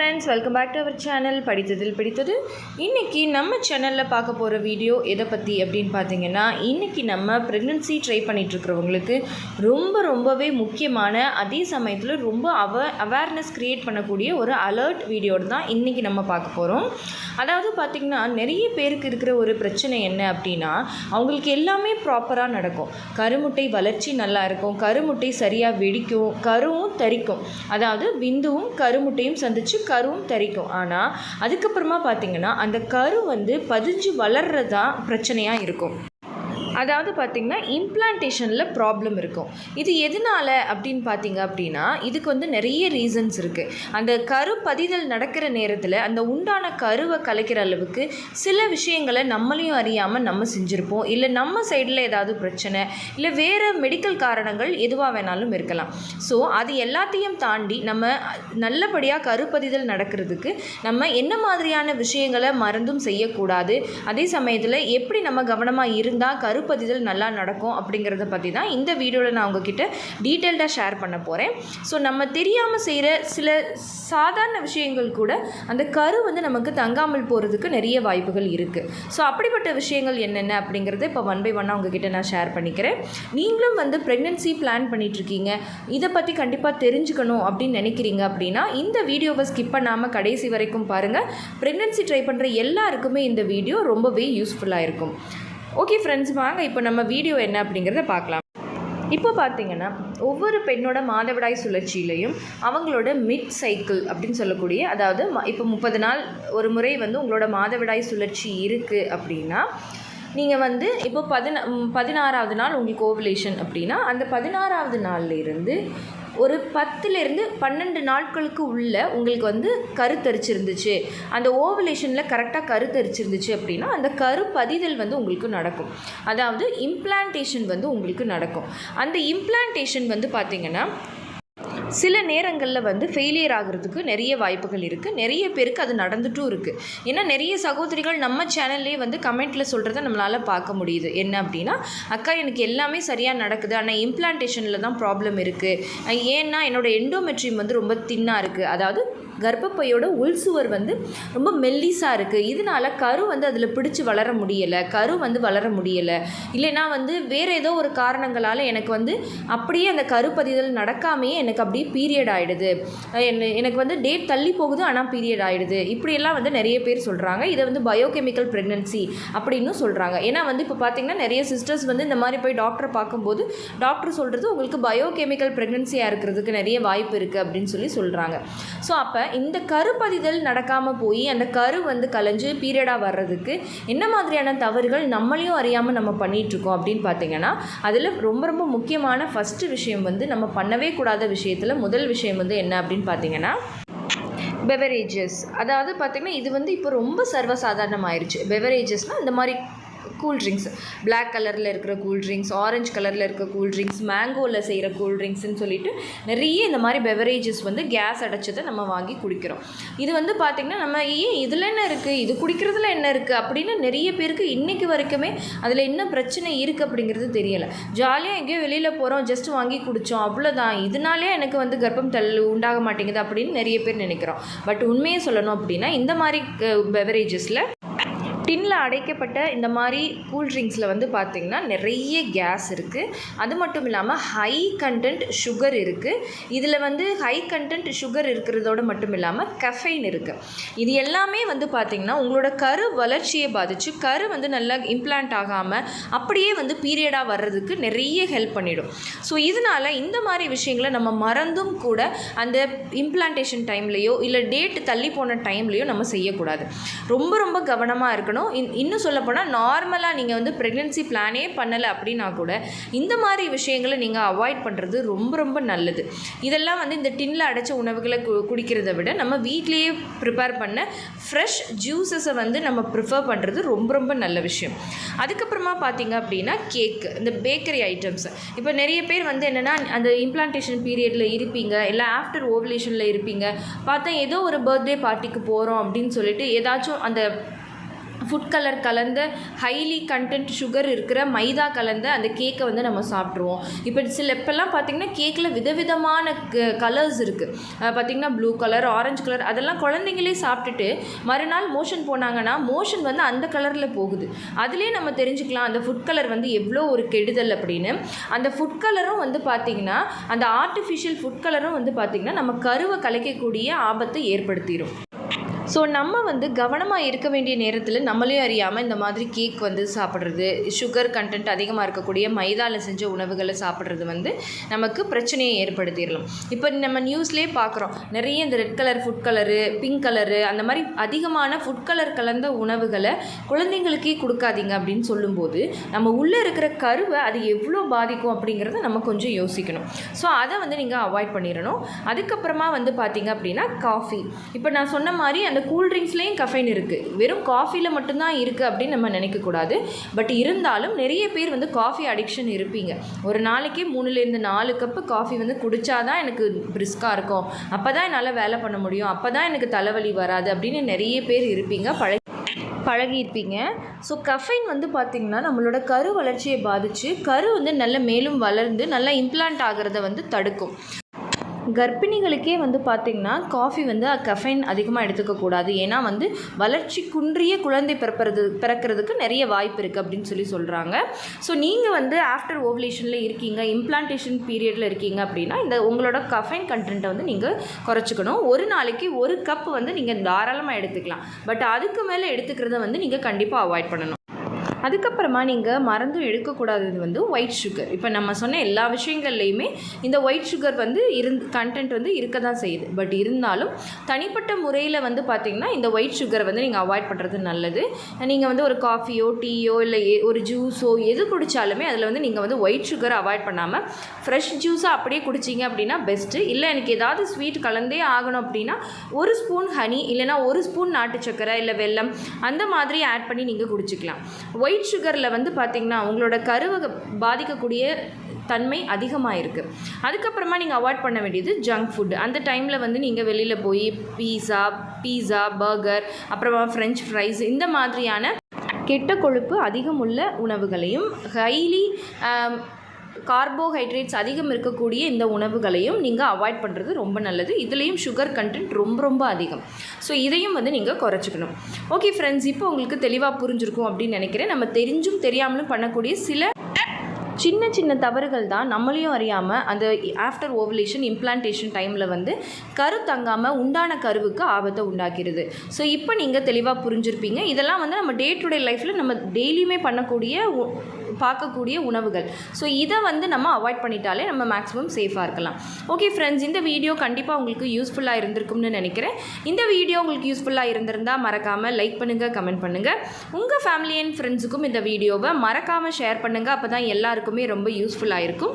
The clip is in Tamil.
Friends welcome back to our channel படித்ததில் பிடித்தது. இன்றைக்கி நம்ம சேனலில் பார்க்க போகிற வீடியோ எதை பற்றி அப்படின்னு பார்த்தீங்கன்னா இன்றைக்கி நம்ம ப்ரெக்னென்சி ட்ரை பண்ணிகிட்ருக்கிறவங்களுக்கு ரொம்ப ரொம்பவே முக்கியமான அதே சமயத்தில் ரொம்ப அவ அவேர்னஸ் க்ரியேட் பண்ணக்கூடிய ஒரு அலர்ட் வீடியோடு தான் இன்றைக்கி நம்ம பார்க்க போகிறோம் அதாவது பார்த்திங்கன்னா நிறைய பேருக்கு இருக்கிற ஒரு பிரச்சனை என்ன அப்படின்னா அவங்களுக்கு எல்லாமே ப்ராப்பராக நடக்கும். கருமுட்டை வளர்ச்சி நல்லா இருக்கும். கருமுட்டை சரியாக வெடிக்கும். கருவும் தரிக்கும். அதாவது விந்துவும் கருமுட்டையும் சந்திச்சு கருவும் தரிக்கும். ஆனால் அதுக்கப்புறமா பார்த்திங்கன்னா அந்த கரு வந்து பதிஞ்சு வளர்றதா பிரச்சனையாக இருக்கும். அதாவது பார்த்திங்கன்னா இம்ப்ளான்டேஷனில் ப்ராப்ளம் இருக்கும். இது எதனால் அப்படின்னு பார்த்தீங்க அப்படின்னா இதுக்கு வந்து நிறைய ரீசன்ஸ் இருக்குது அந்த கரு பதிதல் நடக்கிற நேரத்தில் அந்த உண்டான கருவை கலைக்கிற அளவுக்கு சில விஷயங்களை நம்மளையும் அறியாமல் நம்ம செஞ்சுருப்போம். இல்லை நம்ம சைடில் ஏதாவது பிரச்சனை இல்லை வேறு மெடிக்கல் காரணங்கள் எதுவாக வேணாலும் இருக்கலாம். ஸோ அது எல்லாத்தையும் தாண்டி நம்ம நல்லபடியாக கருப்பதிதல் நடக்கிறதுக்கு நம்ம என்ன மாதிரியான விஷயங்களை மறந்தும் செய்யக்கூடாது. அதே சமயத்தில் எப்படி நம்ம கவனமாக இருந்தால் கருப்பதிதல் நல்லா நடக்கும் அப்படிங்கிறத பற்றி தான் இந்த வீடியோவில் நான் உங்ககிட்ட டீட்டெயில்டாக ஷேர் பண்ண போகிறேன் ஸோ நம்ம தெரியாமல் செய்கிற சில சாதாரண விஷயங்கள் கூட அந்த கரு வந்து நமக்கு தங்காமல் போகிறதுக்கு நிறைய வாய்ப்புகள் இருக்குது ஸோ அப்படிப்பட்ட விஷயங்கள் என்னென்ன அப்படிங்கிறத இப்போ ஒன் பை ஒன்னாக உங்ககிட்ட நான் ஷேர் பண்ணிக்கிறேன். நீங்களும் வந்து ப்ரெக்னென்சி பிளான் பண்ணிகிட்ருக்கீங்க இதை பற்றி கண்டிப்பாக தெரிஞ்சுக்கணும் அப்படின்னு நினைக்கிறீங்க அப்படின்னா இந்த வீடியோவை ஸ்கிப் பண்ணாமல் கடைசி வரைக்கும் பாருங்கள் ப்ரெக்னென்சி ட்ரை பண்ணுற எல்லாருக்குமே இந்த வீடியோ ரொம்பவே யூஸ்ஃபுல்லாக இருக்கும். ஓகே ஃப்ரெண்ட்ஸ் வாங்க இப்போ நம்ம வீடியோ என்ன அப்படிங்கிறத பார்க்கலாம். இப்போ பார்த்தீங்கன்னா ஒவ்வொரு பெண்ணோட மாதவிடாய் சுழற்சியிலையும் அவங்களோட மிட் சைக்கிள் அப்படின்னு சொல்லக்கூடிய அதாவது இப்போ முப்பது நாள் ஒரு முறை வந்து உங்களோட மாதவிடாய் சுழற்சி இருக்குது அப்படின்னா நீங்கள் வந்து இப்போ பதின பதினாறாவது நாள் உங்களுக்கு ஓவலேஷன் அப்படின்னா அந்த பதினாறாவது நாள்ல இருந்து ஒரு பத்துலேருந்து பன்னெண்டு நாட்களுக்கு உள்ள உங்களுக்கு வந்து கருத்தரிச்சிருந்துச்சு. அந்த ஓவலேஷனில் கரெக்டாக கருத்தரிச்சிருந்துச்சு அப்படின்னா அந்த கரு பதிதல் வந்து உங்களுக்கு நடக்கும். அதாவது இம்ப்ளான்டேஷன் வந்து உங்களுக்கு நடக்கும். அந்த இம்ப்ளான்டேஷன் வந்து பார்த்திங்கன்னா சில நேரங்களில் வந்து ஃபெயிலியர் ஆகிறதுக்கு நிறைய வாய்ப்புகள் இருக்குது நிறைய பேருக்கு அது நடந்துட்டும் இருக்குது ஏன்னா நிறைய சகோதரிகள் நம்ம சேனல்லே வந்து கமெண்ட்டில் சொல்கிறத நம்மளால் பார்க்க முடியுது. என்ன அப்படின்னா அக்கா எனக்கு எல்லாமே சரியாக நடக்குது. ஆனால் இம்ப்ளான்டேஷனில் தான் ப்ராப்ளம் இருக்குது ஏன்னா என்னோடய எண்டோமெட்ரியம் வந்து ரொம்ப தின்னாக இருக்குது அதாவது கர்ப்பப்பையோட உள்சுவர் வந்து ரொம்ப மெல்லிஸாக இருக்குது இதனால கரு வந்து அதில் பிடிச்சு வளர முடியலை. கரு வந்து வளர முடியலை. இல்லைனா வந்து வேறு ஏதோ ஒரு காரணங்களால் எனக்கு வந்து அப்படியே அந்த கருப்பதிதல் நடக்காமையே எனக்கு அப்படியே பீரியட் ஆகிடுது எனக்கு வந்து டேட் தள்ளி போகுது ஆனால் பீரியட் ஆகிடுது இப்படியெல்லாம் வந்து நிறைய பேர் சொல்கிறாங்க இதை வந்து பயோகெமிக்கல் ப்ரெக்னன்சி அப்படின்னு சொல்கிறாங்க ஏன்னா வந்து இப்போ பார்த்திங்கன்னா நிறைய சிஸ்டர்ஸ் வந்து இந்த மாதிரி போய் டாக்டரை பார்க்கும்போது டாக்டர் சொல்கிறது உங்களுக்கு பயோகெமிக்கல் ப்ரெக்னன்சியாக இருக்கிறதுக்கு நிறைய வாய்ப்பு இருக்குது அப்படின்னு சொல்லி சொல்கிறாங்க ஸோ அப்போ இந்த கருப்பதிதல் நடக்காமல் போய் அந்த கரு வந்து கலைஞ்சு பீரியடாக வர்றதுக்கு என்ன மாதிரியான தவறுகள் நம்மளையும் அறியாமல் நம்ம பண்ணிகிட்ருக்கோம் அப்படின்னு பார்த்தீங்கன்னா அதில் ரொம்ப ரொம்ப முக்கியமான ஃபஸ்ட்டு விஷயம் வந்து நம்ம பண்ணவே கூடாத விஷயத்தில் முதல் விஷயம் வந்து என்ன அப்படின்னு பார்த்தீங்கன்னா பெவரேஜஸ் அதாவது பார்த்திங்கன்னா இது வந்து இப்போ ரொம்ப சர்வசாதாரணமாயிருச்சு. பெவரேஜஸ்னால் இந்த மாதிரி கூல்ட்ரிங்க்ஸ் பிளாக் கலரில் இருக்கிற கூல்ட்ரிங்க்ஸ் ஆரஞ்சு கலரில் இருக்க கூல்ட்ரிங்க்ஸ் மேங்கோவில் செய்கிற கூல்ட்ரிங்க்ஸ்னு சொல்லிட்டு நிறைய இந்த மாதிரி பெவரேஜஸ் வந்து கேஸ் அடைச்சதை நம்ம வாங்கி குடிக்கிறோம். இது வந்து பார்த்திங்கன்னா நம்ம ஏன் இதில் என்ன இருக்குது இது குடிக்கிறதுல என்ன இருக்குது அப்படின்னு நிறைய பேருக்கு இன்றைக்கி வரைக்குமே அதில் என்ன பிரச்சனை இருக்குது அப்படிங்கிறது தெரியலை. ஜாலியாக எங்கேயோ வெளியில் போகிறோம் ஜஸ்ட் வாங்கி குடித்தோம் அவ்வளோதான் இதனாலே எனக்கு வந்து கர்ப்பம் தள் உண்டாக மாட்டேங்குது அப்படின்னு நிறைய பேர் நினைக்கிறோம். பட் உண்மையை சொல்லணும் அப்படின்னா இந்த மாதிரி பெவரேஜஸில் டின்னில் அடைக்கப்பட்ட இந்த மாதிரி கூல் ட்ரிங்க்ஸில் வந்து பார்த்திங்கன்னா நிறைய கேஸ் இருக்குது அது மட்டும் இல்லாமல் ஹை கண்டென்ட் சுகர் இருக்குது இதில் வந்து ஹை கண்டென்ட் சுகர் இருக்கிறதோட மட்டும் இல்லாமல் கஃபைன் இருக்குது இது எல்லாமே வந்து பார்த்திங்கன்னா உங்களோட கரு வளர்ச்சியை பாதித்து கரு வந்து நல்லா இம்ப்ளான்ட் ஆகாமல் அப்படியே வந்து பீரியடாக வர்றதுக்கு நிறைய ஹெல்ப் பண்ணிடும். ஸோ இதனால் இந்த மாதிரி விஷயங்களை நம்ம மறந்தும் கூட அந்த இம்ப்ளான்டேஷன் டைம்லேயோ இல்லை டேட் தள்ளி போன டைம்லேயோ நம்ம செய்யக்கூடாது. ரொம்ப ரொம்ப கவனமாக இருக்கணும். இன் இன்னும் சொல்லப்போனால் நார்மலாக நீங்கள் வந்து ப்ரெக்னென்சி பிளானே பண்ணலை அப்படின்னா கூட இந்த மாதிரி விஷயங்களை நீங்கள் அவாய்ட் பண்ணுறது ரொம்ப ரொம்ப நல்லது. இதெல்லாம் வந்து இந்த டின்னில் அடைச்ச உணவுகளை கு குடிக்கிறத விட நம்ம வீட்லேயே ப்ரிப்பேர் பண்ண ஃப்ரெஷ் ஜூஸஸை வந்து நம்ம ப்ரிஃபர் பண்ணுறது ரொம்ப ரொம்ப நல்ல விஷயம். அதுக்கப்புறமா பார்த்தீங்க அப்படின்னா கேக்கு இந்த பேக்கரி ஐட்டம்ஸ் இப்போ நிறைய பேர் வந்து என்னென்னா அந்த இம்ப்ளான்டேஷன் பீரியடில் இருப்பீங்க இல்லை ஆஃப்டர் ஓவலேஷனில் இருப்பீங்க பார்த்தா ஏதோ ஒரு பர்த்டே பார்ட்டிக்கு போகிறோம் அப்படின்னு சொல்லிட்டு ஏதாச்சும் அந்த ஃபுட் கலர் கலந்த ஹைலி கண்டென்ட் சுகர் இருக்கிற மைதா கலந்த அந்த கேக்கை வந்து நம்ம சாப்பிட்ருவோம் இப்போ சில இப்போல்லாம் பார்த்திங்கன்னா கேக்கில் விதவிதமான கலர்ஸ் இருக்குது பார்த்திங்கன்னா ப்ளூ கலர் ஆரஞ்சு கலர் அதெல்லாம் குழந்தைங்களே சாப்பிட்டுட்டு மறுநாள் மோஷன் போனாங்கன்னா மோஷன் வந்து அந்த கலரில் போகுது. அதுலேயே நம்ம தெரிஞ்சுக்கலாம் அந்த ஃபுட் கலர் வந்து எவ்வளோ ஒரு கெடுதல் அப்படின்னு. அந்த ஃபுட் கலரும் வந்து பார்த்திங்கன்னா அந்த ஆர்டிஃபிஷியல் ஃபுட் கலரும் வந்து பார்த்திங்கன்னா நம்ம கருவை கலைக்கக்கூடிய ஆபத்தை ஏற்படுத்திடும் ஸோ நம்ம வந்து கவனமாக இருக்க வேண்டிய நேரத்தில் நம்மளே அறியாமல் இந்த மாதிரி கேக் வந்து சாப்பிட்றது சுகர் கண்டென்ட் அதிகமாக இருக்கக்கூடிய மைதாவில் செஞ்ச உணவுகளை சாப்பிட்றது வந்து நமக்கு பிரச்சனையை ஏற்படுத்திடலாம். இப்போ நம்ம நியூஸ்லேயே பார்க்குறோம். நிறைய இந்த red colour food colour pink colour அந்த மாதிரி அதிகமான ஃபுட் கலர் கலந்த உணவுகளை குழந்தைங்களுக்கே கொடுக்காதீங்க அப்படின்னு சொல்லும்போது நம்ம உள்ளே இருக்கிற கருவை அது எவ்வளோ பாதிக்கும் அப்படிங்கிறத நம்ம கொஞ்சம் யோசிக்கணும். ஸோ அதை வந்து நீங்கள் அவாய்ட் பண்ணிடணும். அதுக்கப்புறமா வந்து பார்த்தீங்க அப்படின்னா காஃபி இப்போ நான் சொன்ன மாதிரி அந்த கூல்ட்ரிங்க்ஸ்லேயும் கஃபைன் இருக்குது வெறும் காஃபியில் மட்டும்தான் இருக்குது அப்படின்னு நம்ம நினைக்கக்கூடாது. பட் இருந்தாலும் நிறைய பேர் வந்து காஃபி அடிக்ஷன் இருப்பீங்க. ஒரு நாளைக்கு மூணுலேருந்து நாலு கப்பு காஃபி வந்து குடித்தா தான் எனக்கு பிரிஸ்காக இருக்கும். அப்போ தான் என்னால் வேலை பண்ண முடியும். அப்போ தான் எனக்கு தலைவலி வராது அப்படின்னு நிறைய பேர் இருப்பீங்க. பழ பழகியிருப்பீங்க. ஸோ கஃபைன் வந்து பார்த்திங்கன்னா நம்மளோட கரு வளர்ச்சியை பாதித்து கரு வந்து நல்ல மேலும் வளர்ந்து நல்லா இம்ப்ளான்ட் ஆகிறத வந்து தடுக்கும். கர்ப்பிணிகளுக்கே வந்து பார்த்திங்கன்னா காஃபி வந்து கஃபைன் அதிகமாக எடுத்துக்கக்கூடாது ஏன்னா வந்து வளர்ச்சி குன்றிய குழந்தை பிறப்பறது பிறக்கிறதுக்கு நிறைய வாய்ப்பு இருக்குது அப்படின்னு சொல்லி சொல்கிறாங்க ஸோ நீங்கள் வந்து ஆஃப்டர் ஓவலேஷனில் இருக்கீங்க இம்ப்ளான்டேஷன் பீரியடில் இருக்கீங்க அப்படின்னா இந்த உங்களோட கஃபைன் கண்டென்ட்டை வந்து நீங்கள் குறைச்சிக்கணும். ஒரு நாளைக்கு ஒரு கப் வந்து நீங்கள் தாராளமாக எடுத்துக்கலாம். பட் அதுக்கு மேலே எடுத்துக்கிறத வந்து நீங்கள் கண்டிப்பாக அவாய்ட் பண்ணணும். அதுக்கப்புறமா நீங்கள் மறந்தும் எடுக்கக்கூடாதது வந்து ஒயிட் சுகர் இப்போ நம்ம சொன்ன எல்லா விஷயங்கள்லையுமே இந்த ஒயிட் சுகர் வந்து இருந் கண்டென்ட் வந்து இருக்க தான் செய்யுது. பட் இருந்தாலும் தனிப்பட்ட முறையில் வந்து பார்த்திங்கன்னா இந்த ஒயிட் சுகரை வந்து நீங்கள் அவாய்ட் பண்ணுறது நல்லது. நீங்கள் வந்து ஒரு காஃபியோ டீயோ இல்லை ஏ- ஒரு ஜூஸோ எது குடித்தாலுமே அதில் வந்து நீங்கள் வந்து ஒயிட் சுகர் அவாய்ட் பண்ணாமல் ஃப்ரெஷ் ஜூஸாக அப்படியே குடிச்சிங்க அப்படின்னா பெஸ்ட்டு இல்லை எனக்கு ஏதாவது ஸ்வீட் கலந்தே ஆகணும் அப்படின்னா ஒரு ஸ்பூன் ஹனி இல்லைனா ஒரு ஸ்பூன் நாட்டு சக்கரை இல்லை வெல்லம் அந்த மாதிரி ஆட் பண்ணி நீங்கள் குடிச்சிக்கலாம். ஒயிட் சுகரில் வந்து பார்த்திங்கன்னா உங்களோட கருவை பாதிக்கக்கூடிய தன்மை அதிகமாக இருக்குது அதுக்கப்புறமா நீங்கள் அவாய்ட் பண்ண வேண்டியது ஜங்க் ஃபுட் அந்த டைமில் வந்து நீங்கள் வெளியில் போய் பீஸா பீஸா பர்கர் அப்புறமா ஃப்ரெஞ்ச் ஃப்ரைஸ் இந்த மாதிரியான கெட்ட கொழுப்பு அதிகமுள்ள உணவுகளையும் ஹைலி கார்போஹைட்ரேட்ஸ் அதிகம் இருக்கக்கூடிய இந்த உணவுகளையும் நீங்கள் அவாய்ட் பண்ணுறது ரொம்ப நல்லது. இதுலேயும் சுகர் கண்டென்ட் ரொம்ப ரொம்ப அதிகம். ஸோ இதையும் வந்து நீங்கள் குறைச்சிக்கணும். ஓகே ஃப்ரெண்ட்ஸ் இப்போ உங்களுக்கு தெளிவாக புரிஞ்சிருக்கும் அப்படின்னு நினைக்கிறேன். நம்ம தெரிஞ்சும் தெரியாமலும் பண்ணக்கூடிய சில சின்ன சின்ன தவறுகள் தான் நம்மளையும் அறியாமல் அந்த ஆஃப்டர் ஓவலேஷன் இம்ப்ளான்டேஷன் டைமில் வந்து கரு தங்காமல் உண்டான கருவுக்கு ஆபத்தை உண்டாக்கிறது. ஸோ இப்போ நீங்கள் தெளிவாக புரிஞ்சிருப்பீங்க. இதெல்லாம் வந்து நம்ம டே டு டே லைஃப்பில் நம்ம டெய்லியுமே பண்ணக்கூடிய பார்க்கக்கூடிய உணவுகள். ஸோ இதை வந்து நம்ம அவாய்ட் பண்ணிட்டாலே நம்ம மேக்ஸிமம் சேஃபாக இருக்கலாம். ஓகே ஃப்ரெண்ட்ஸ் இந்த வீடியோ கண்டிப்பாக உங்களுக்கு யூஸ்ஃபுல்லாக இருந்திருக்கும்னு நினைக்கிறேன். இந்த வீடியோ உங்களுக்கு யூஸ்ஃபுல்லாக இருந்திருந்தால் மறக்காமல் லைக் பண்ணுங்கள் கமெண்ட் பண்ணுங்கள் உங்கள் ஃபேமிலி அண்ட் ஃப்ரெண்ட்ஸுக்கும் இந்த வீடியோவை மறக்காமல் ஷேர் பண்ணுங்கள் அப்போ தான் எல்லாருக்குமே ரொம்ப யூஸ்ஃபுல்லாக இருக்கும்.